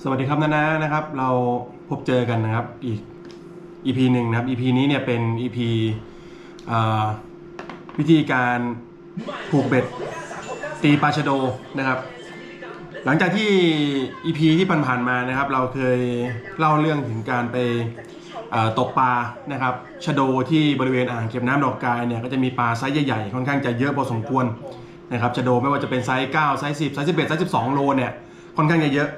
สวัสดีครับนานานะครับ เราพบเจอกันนะครับอีก EP หนึ่งนะครับ EP นี้เนี่ยเป็น EP วิธีการผูกเบ็ดตีปลาชะโดนะครับ หลังจากที่ EP ที่ผ่านๆมานะครับ เราเคยเล่าเรื่องถึงการไปตกปลานะครับชะโดที่บริเวณอ่างเก็บน้ำดอกกายเนี่ยก็จะมีปลาไซส์ใหญ่ๆค่อนข้างจะเยอะพอสมควรนะครับชะโดไม่ว่าจะเป็นไซส์9ไซส์10ไซส์11ไซส์12 โลเนี่ยค่อนข้างจะเยอะ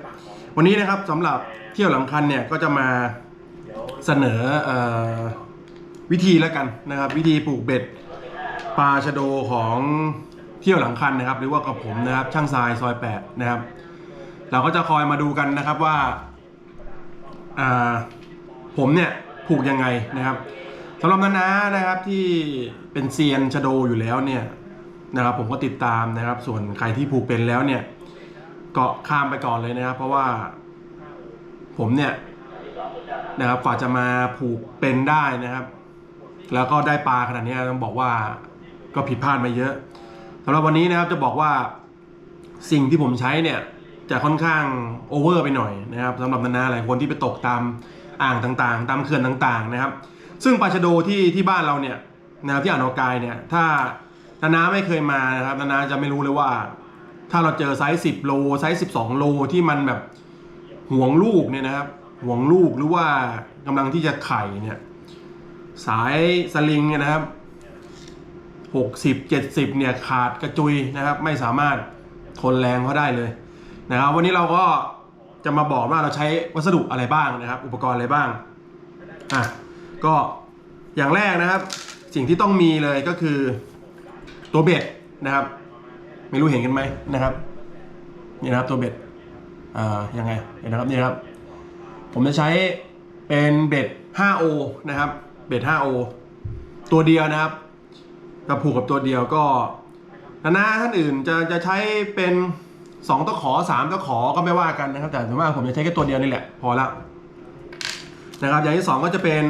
วันนี้นะครับสำหรับเที่ยวหลังคันเนี่ยก็จะมาเสนออวิธีแล้วกันนะครับ วิธีปลูกเบ็ดปลาชะโดของเที่ยวหลังคันนะครับ หรือว่ากับผมนะครับ ช่างทรายซอย8นะครับ เราก็จะคอยมาดูกันนะครับว่าอ่าผมเนี่ยผูกยังไงนะครับสำหรับนานานะครับที่เป็นเซียนชะโดอยู่แล้วเนี่ยนะครับ ผมก็ติดตามนะครับ ส่วนใครที่ผูกเป็นแล้วเนี่ย ก็ข้ามไปก่อนเลยนะครับ เพราะว่าผมเนี่ยนะครับฝ่าจะมาผูกเป็นได้นะครับ แล้วก็ได้ปลาขนาดนี้ต้องบอกว่าก็ผิดพลาดมาเยอะสำหรับวันนี้นะครับจะบอกว่าสิ่งที่ผมใช้เนี่ยจะค่อนข้างโอเวอร์ไปหน่อยนะครับสำหรับนานาหลายคนที่ไปตกตามอ่างต่างๆ ตามเขื่อนต่างๆนะครับ ซึ่งปลาชะโดที่ที่บ้านเราเนี่ยนะครับที่อ่างนอกายเนี่ยถ้านานาไม่เคยมานะครับนานาจะไม่รู้เลยว่า ถ้าเราเจอไซส์10 โลไซส์12 โลที่มันแบบห่วงลูกเนี่ยนะครับห่วงลูกหรือว่ากำลังที่จะไข่เนี่ยสายสลิงเนี่ยนะครับ 60 70เนี่ยขาดกระจุยนะครับ ไม่สามารถทนแรงเขาได้เลยนะครับ วันนี้เราก็จะมาบอกว่าเราใช้วัสดุอะไรบ้างนะครับ อุปกรณ์อะไรบ้างอะก็อย่างแรกนะครับ สิ่งที่ต้องมีเลยก็คือตัวเบ็ดนะครับ ไม่รู้เห็นกันไหมนะครับนี่นะครับตัวเบ็ดอ่ายังไงเห็นนะครับนี่นะครับ ผมจะใช้เป็นเบ็ด 5O นะครับ เบ็ด 5O ตัวเดียวนะครับกับผูกกับตัวเดียวก็นานาท่านอื่นจะจะใช้เป็น 2ตะขอ3ตะขอก็ไม่ว่ากันนะครับ แต่ส่วนมากผมจะใช้แค่ตัวเดียวนี่แหละพอละนะครับ อย่างที่สองก็จะเป็น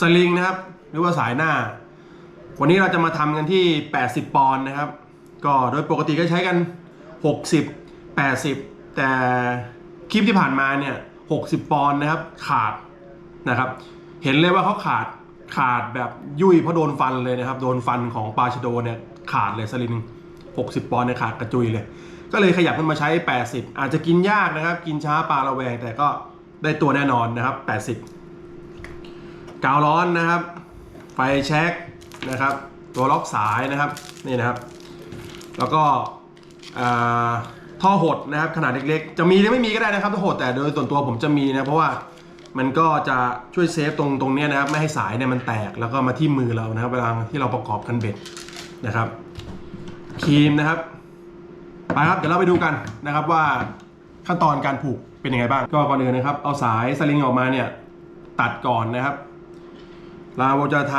สลิงนะครับ หรือว่าสายหน้า วันนี้เราจะมาทำกันที่ 80 ปอนด์นะครับ ก็โดยปกติก็ใช้กัน 60 80 แต่คลิปที่ผ่านมาเนี่ย60 ปอนด์นะครับขาดนะครับ เห็นเลยว่าเขาขาดขาดแบบยุ่ยเพราะโดนฟันเลยนะครับ โดนฟันของปาชโดเนี่ยขาดเลยสลิน60 ปอนด์เนี่ยขาดกระจุยเลย ก็เลยขยับขึ้นมาใช้ 80 อาจจะกินยากนะครับ กินช้าปลาระแวงแต่ก็ได้ตัวแน่นอนนะครับ 80 กาวร้อนนะครับ ไฟแช็กนะครับ ตัวล็อกสายนะครับ นี่นะครับ แล้วก็ท่อหดนะครับขนาดเล็กๆ จะมีหรือไม่มีก็ได้นะครับท่อหดแต่โดยส่วนตัวผมจะมีนะเพราะว่ามันก็จะช่วยเซฟตรงตรงนี้นะครับไม่ให้สายเนี่ยมันแตกแล้วก็มาที่มือเรานะครับเวลาที่เราประกอบกันเบ็ดนะครับครีมนะครับไปครับเดี๋ยวเราไปดูกันนะครับว่าขั้นตอนการผูกเป็นยังไงบ้าง ก็ก่อนอื่นนะครับ เอาสายสลิงออกมาเนี่ยตัดก่อนนะครับ เราจะท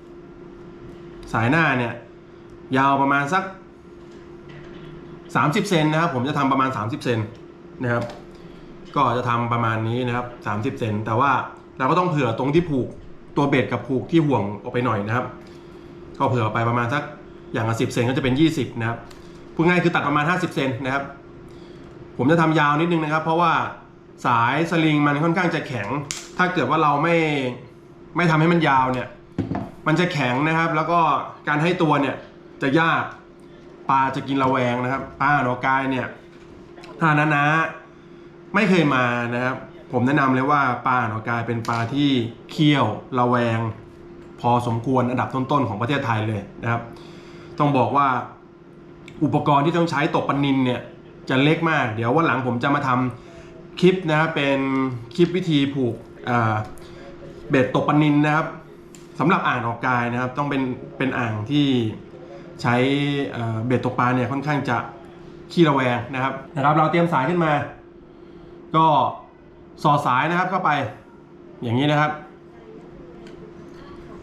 ำสายหน้าเนี่ย ยาวประมาณสัก 30 เซนนะครับ ผมจะทำประมาณ 30 เซนนะครับ ก็จะทำประมาณนี้นะครับ 30 เซนแต่ว่าเราก็ต้องเผื่อตรงที่ผูกตัวเบ็ดกับผูกที่ห่วงออกไปหน่อยนะครับ ก็เผื่อไปประมาณสักอย่างละ10เซนก็จะเป็น 20 นะครับพูดง่ายคือตัดประมาณ 50 เซนนะครับ ผมจะทำยาวนิดนึงนะครับ เพราะว่าสายสลิงมันค่อนข้างจะแข็ง ถ้าเกิดว่าเราไม่ไม่ทำให้มันยาวเนี่ย มันจะแข็งนะครับ แล้วก็การให้ตัวเนี่ย จะยากปลาจะกินระแวงนะครับปลาหนอกายเนี่ยถ้านานาไม่เคยมานะครับ ผมแนะนำเลยว่าปลาหนอกายเป็นปลาที่เคี่ยวระแวง พอสมควรอันดับต้นๆของประเทศไทยเลยนะครับ ต้องบอกว่าอุปกรณ์ที่ต้องใช้ตกปนินเนี่ยจะเล็กมาก เดี๋ยววันหลังผมจะมาทำคลิปนะครับเป็นคลิปวิธีผูกเบ็ดตกปนินนะครับสำหรับอ่างออกกายนะครับ ต้องเป็นเป็นอ่างที่ ใช้เบ็ดตกปลาเนี่ยค่อนข้างจะขี้ระแวงนะครับนะครับ เราเตรียมสายขึ้นมา ก็สอดสายนะครับเข้าไป อย่างนี้นะครับ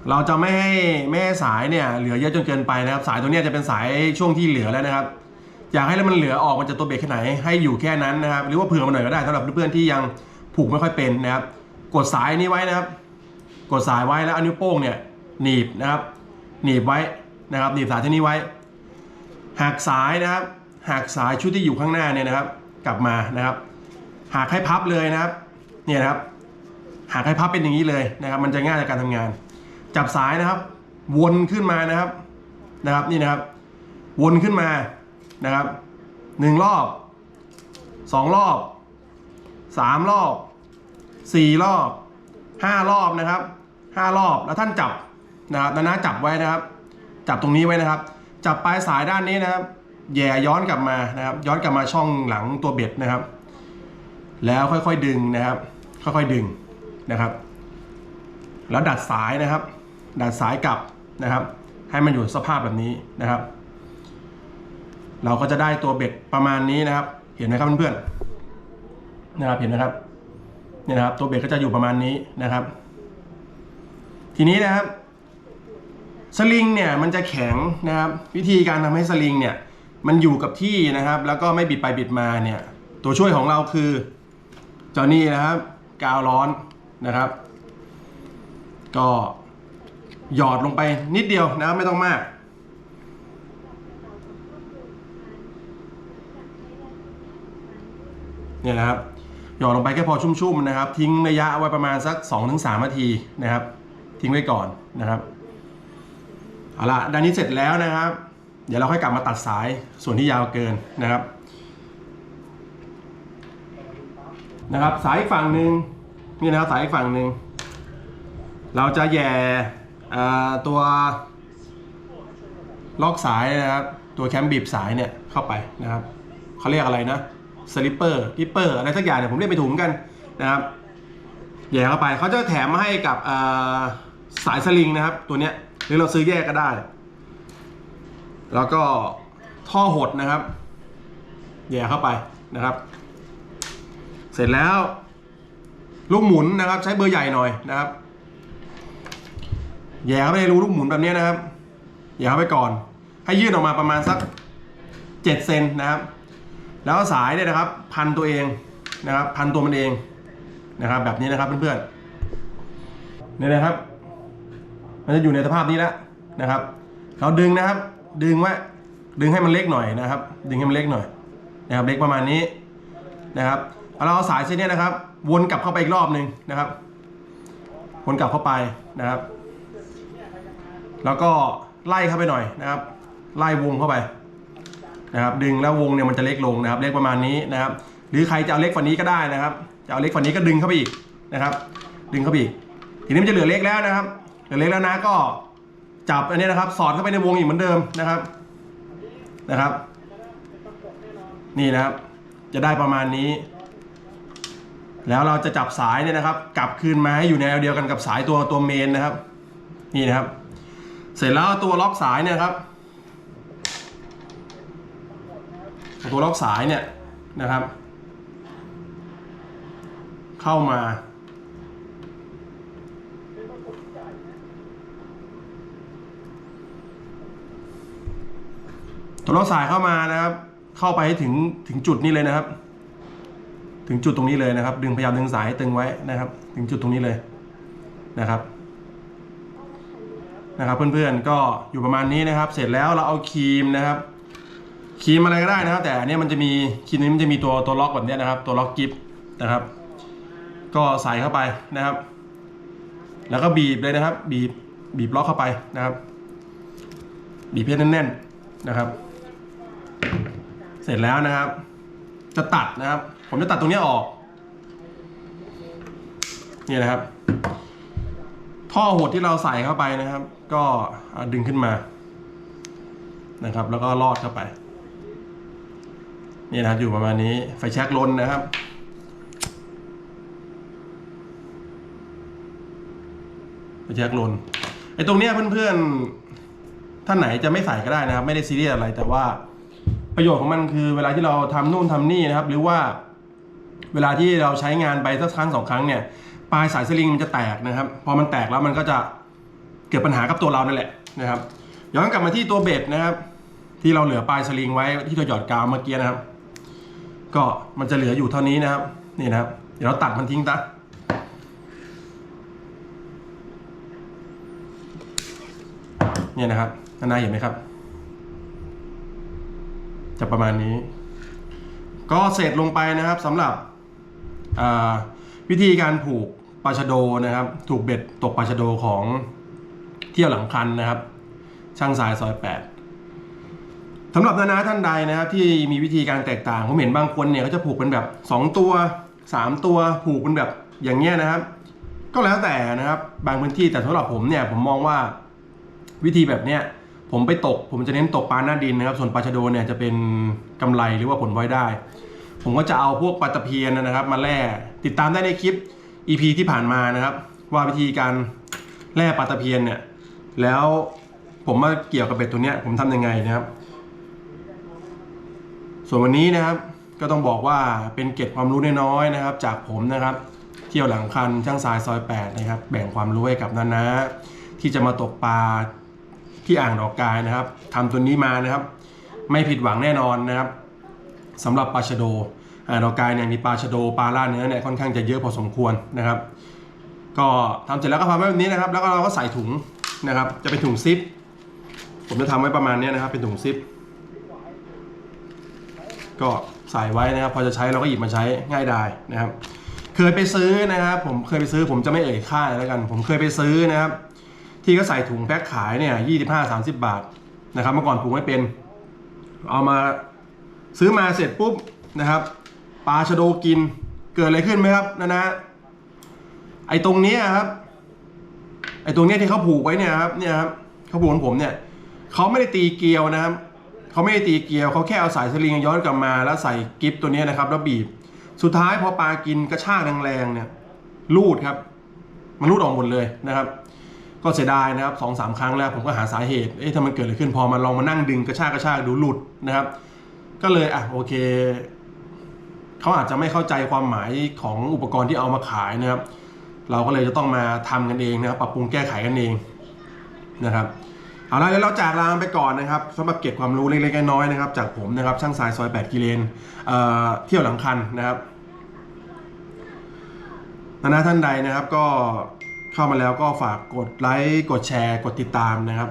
เราจะไม่ให้ไม่ให้สายเนี่ยเหลือเยอะจนเกินไปนะครับ สายตัวนี้จะเป็นสายช่วงที่เหลือแล้วนะครับ อยากให้มันเหลือออกมันจะตัวเบรกแค่ไหนให้อยู่แค่นั้นนะครับ หรือว่าเผื่อมาหน่อยก็ได้สำหรับเพื่อนๆที่ยังผูกไม่ค่อยเป็นนะครับ กดสายนี้ไว้นะครับ กดสายไว้แล้วเอานิ้วโป้งเนี่ยหนีบนะครับ หนีบไว้ นะครับหนีบสายที่นี้ไว้หักสายนะครับหักสายชุดที่อยู่ข้างหน้าเนี่ยนะครับ กลับมานะครับหากให้พับเลยนะครับเนี่ยนะครับหากให้พับเป็นอย่างนี้เลยนะครับ มันจะง่ายในการทำงาน จับสายนะครับ วนขึ้นมานะครับนะครับนี่นะครับ วนขึ้นมานะครับหนึ่งรอบสองรอบสามรอบสี่รอบห้ารอบนะครับห้ารอบแล้วท่านจับนะครับนานาจับไว้นะครับ จับตรงนี้ไว้นะครับ จับปลายสายด้านนี้นะครับแย่ย้อนกลับมานะครับ ย้อนกลับมาช่องหลังตัวเบ็ดนะครับ แล้วค่อยๆดึงนะครับ ค่อยๆดึงนะครับ แล้วดัดสายนะครับ ดัดสายกลับนะครับ ให้มันอยู่สภาพแบบนี้นะครับ เราก็จะได้ตัวเบ็ดประมาณนี้นะครับ เห็นไหมครับเพื่อนๆนะครับเห็นนะครับเนี่ยนะครับ ตัวเบ็ดก็จะอยู่ประมาณนี้นะครับ ทีนี้นะครับ สลิงเนี่ยมันจะแข็งนะครับวิธีการทำให้สลิงเนี่ยมันอยู่กับที่นะครับ แล้วก็ไม่บิดไปบิดมาเนี่ยตัวช่วยของเราคือจอนี่นะครับ กาวร้อนนะครับ ก็หยอดลงไปนิดเดียวนะครับไม่ต้องมาก เนี่ยนะครับ หยอดลงไปแค่พอชุ่มๆนะครับ ทิ้งระยะไว้ประมาณสัก 2-3นาทีนะครับ ทิ้งไว้ก่อนนะครับ เอาละด้านนี้เสร็จแล้วนะครับ เดี๋ยวเราค่อยกลับมาตัดสายส่วนที่ยาวเกินนะครับนะครับ สายอีกฝั่งหนึ่งนี่นะครับสายอีกฝั่งหนึ่งเราจะแย่ตัวล็อกสายนะครับ ตัวแคมบีบสายเนี่ยเข้าไปนะครับเขาเรียกอะไรนะสลิปเปอร์กิปเปอร์อะไรสักอย่างเนี่ยผมเรียกไปถูกกันนะครับแย่เข้าไปเขาจะแถมมาให้กับสายสลิงนะครับตัวเนี้ย รือเราซื้อแยกก็ได้ แล้วก็ท่อหดนะครับ แย่เข้าไปนะครับ เสร็จแล้ว ลูกหมุนนะครับ ใช้เบอร์ใหญ่หน่อยนะครับ แย่เข้าไปในรูลูกหมุนแบบนี้นะครับแย่เข้าไปก่อน ให้ยืดออกมาประมาณสักเจ็ดเซนนะครับ แล้วสายเนี่ยนะครับ พันตัวเองนะครับ พันตัวมันเองนะครับ แบบนี้นะครับเพื่อนๆเนี่ยนะครับ มันจะอยู่ในสภาพนี้แล้วนะครับ เราดึงนะครับ ดึงไว้ดึงให้มันเล็กหน่อยนะครับ ดึงให้มันเล็กหน่อยนะครับ เล็กประมาณนี้นะครับเราเอาสายเส้นนี้นะครับ วนกลับเข้าไปอีกรอบหนึ่งนะครับ วนกลับเข้าไปนะครับ แล้วก็ไล่เข้าไปหน่อยนะครับ ไล่วงเข้าไปนะครับ ดึงแล้ววงเนี่ยมันจะเล็กลงนะครับ เล็กประมาณนี้นะครับ หรือใครจะเอาเล็กกว่านี้ก็ได้นะครับ จะเอาเล็กกว่านี้ก็ดึงเข้าไปอีกนะครับ ดึงเข้าไปอีกทีนี้มันจะเหลือเล็กแล้วนะครับ เหลือเล็กแล้วนะก็จับอันนี้นะครับ สอดเข้าไปในวงอีกเหมือนเดิมนะครับนะครับ นี่นะครับ จะได้ประมาณนี้ แล้วเราจะจับสายเนี่ยนะครับ กลับคืนมาให้อยู่ในแนวเดียวกันกับสายตัวตัวเมนนะครับ นี่นะครับ เสร็จแล้วตัวล็อกสายเนี่ยครับ ตัวล็อกสายเนี่ยนะครับ เข้ามา ตัวล็อกสายเข้ามานะครับ เข้าไปถึงถึงจุดนี้เลยนะครับ ถึงจุดตรงนี้เลยนะครับ ดึงพยายามดึงสายให้ตึงไว้นะครับ ถึงจุดตรงนี้เลยนะครับ นะครับ เพื่อนๆก็อยู่ประมาณนี้นะครับ เสร็จแล้วเราเอาครีมนะครับครีมอะไรก็ได้นะครับ แต่อันเนี้ยมันจะมีครีมนี้มันจะมีตัวตัวล็อกแบบนี้นะครับ ตัวล็อกกิฟนะครับ ก็ใส่เข้าไปนะครับ แล้วก็บีบเลยนะครับ บีบบีบล็อกเข้าไปนะครับ บีบให้แน่นๆนะครับ เสร็จแล้วนะครับ จะตัดนะครับ ผมจะตัดตรงนี้ออกนี่นะครับ ท่อหดที่เราใส่เข้าไปนะครับ ก็ดึงขึ้นมา นะครับ แล้วก็ลอดเข้าไป นี่นะครับอยู่ประมาณนี้ไฟแช็กลนนะครับไฟแช็กลนไอ้ตรงเนี้ยเพื่อนๆท่านไหนจะไม่ใส่ก็ได้นะครับ ไม่ได้ซีเรียสอะไรแต่ว่า ประโยชน์ของมันคือเวลาที่เราทำนู่นทำนี่นะครับ หรือว่าเวลาที่เราใช้งานไปสักครั้งสองครั้งเนี่ยปลายสายสลิงมันจะแตกนะครับ พอมันแตกแล้วมันก็จะเกิดปัญหากับตัวเรานั่นแหละนะครับย้อนกลับมาที่ตัวเบ็ดนะครับ ที่เราเหลือปลายสลิงไว้ที่เราหยอดกาวเมื่อกี้นะครับ ก็มันจะเหลืออยู่เท่านี้นะครับนี่นะครับ เดี๋ยวเราตัดมันทิ้งซะเนี่ยนะครับนานาเห็นไหมครับ จะประมาณนี้ ก็เสร็จลงไปนะครับสำหรับวิธีการผูกปลาชะโดนะครับ ถูกเบ็ดตกปลาชะโดของเที่ยวหลังคันนะครับ ช่างสายซอยแปดสำหรับนานาท่านใดนะครับ ที่มีวิธีการแตกต่างผมเห็นบางคนเนี่ยเขาจะผูกเป็นแบบ 2 ตัว 3 ตัวผูกเป็นแบบอย่างเงี้ยนะครับ ก็แล้วแต่นะครับบางพื้นที่แต่สำหรับผมเนี่ยผมมองว่าวิธีแบบเนี้ย ผมไปตก ผมจะเน้นตกปลาหน้าดินนะครับ ส่วนปลาชะโดเนี่ยจะเป็นกำไรหรือว่าผลพลอยได้ ผมก็จะเอาพวกปลาตะเพียนนะครับ มาแล่ติดตามได้ในคลิป EP ที่ผ่านมานะครับ ว่าวิธีการแล่ปลาตะเพียนเนี่ยแล้วผมมาเกี่ยวกับเบ็ดตัวเนี้ยผมทำยังไงนะครับ ส่วนวันนี้นะครับ ก็ต้องบอกว่าเป็นเก็ดความรู้น้อยๆนะครับ จากผมนะครับ เที่ยวหลังคันช่างสายซอย8นะครับแบ่งความรู้ให้กับนานาที่จะมาตกปลา ที่อ่างดอกกายนะครับทำตัวนี้มานะครับ ไม่ผิดหวังแน่นอนนะครับสำหรับปลาชะโดอ่างดอกกายเนี่ยมีปลาชะโดปลาล่าเนื้อเนี่ยค่อนข้างจะเยอะพอสมควรนะครับ ก็ทำเสร็จแล้วก็ทำไว้แบบนี้นะครับ แล้วก็เราก็ใส่ถุงนะครับ จะเป็นถุงซิปผมจะทำไว้ประมาณนี้นะครับ เป็นถุงซิปก็ใส่ไว้นะครับ พอจะใช้เราก็หยิบมาใช้ง่ายดายนะครับ เคยไปซื้อนะครับ ผมเคยไปซื้อผมจะไม่เอ่ยค่ายแล้วกัน ผมเคยไปซื้อนะครับ ที่ก็ใส่ถุงแพ็คขายเนี่ยยี่สิบห้าสามสิบาทนะครับเมื่อก่อนปลูกไม่เป็น เอามาซื้อมาเสร็จปุ๊บนะครับปลาชะโดกินเกิดอะไรขึ้นไหมครับนะนะไอ้ตรงนี้ครับ ไอ้ตรงนี้ที่เขาผูกไว้เนี่ยครับเนี่ยครับเขาผูกของผมเนี่ยเขาไม่ได้ตีเกลียวนะครับเขาไม่ได้ตีเกลียวเขาแค่เอาสายสลิงย้อนกลับมาแล้วใส่กิฟตัวนี้นะครับ แล้วบีบ สุดท้ายพอปลากินกระชากแรงๆเนี่ย รูดครับ มันรูดออกหมดเลยนะครับ ก็เสียดายนะครับสองสามครั้งแล้วผมก็หาสาเหตุ เอ๊ะทำไมเกิดอะไรขึ้นพอมาลองมานั่งดึงกระชากกระชากดูหลุดนะครับ ก็เลยอะโอเคเขาอาจจะไม่เข้าใจความหมายของอุปกรณ์ที่เอามาขายนะครับ เราก็เลยจะต้องมาทำกันเองนะครับ ปรับปรุงแก้ไขกันเองนะครับเอาละเดี๋ยวเราจากลาไปก่อนนะครับสำหรับเก็บความรู้เล็กๆน้อยๆนะครับ จากผมนะครับช่างสายซอย 8 กิเลนเอ่อเที่ยวหลังคันนะครับนานาท่านใดนะครับก็ เข้ามาแล้วก็ฝากกดไลค์กดแชร์กดติดตามนะครับ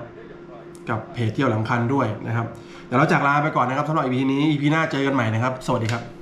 กับเพจเที่ยวหลังคันด้วยนะครับเดี๋ยวเราจากลาไปก่อนนะครับสำหรับ EP นี้ EP หน้าเจอกันใหม่นะครับ สวัสดีครับ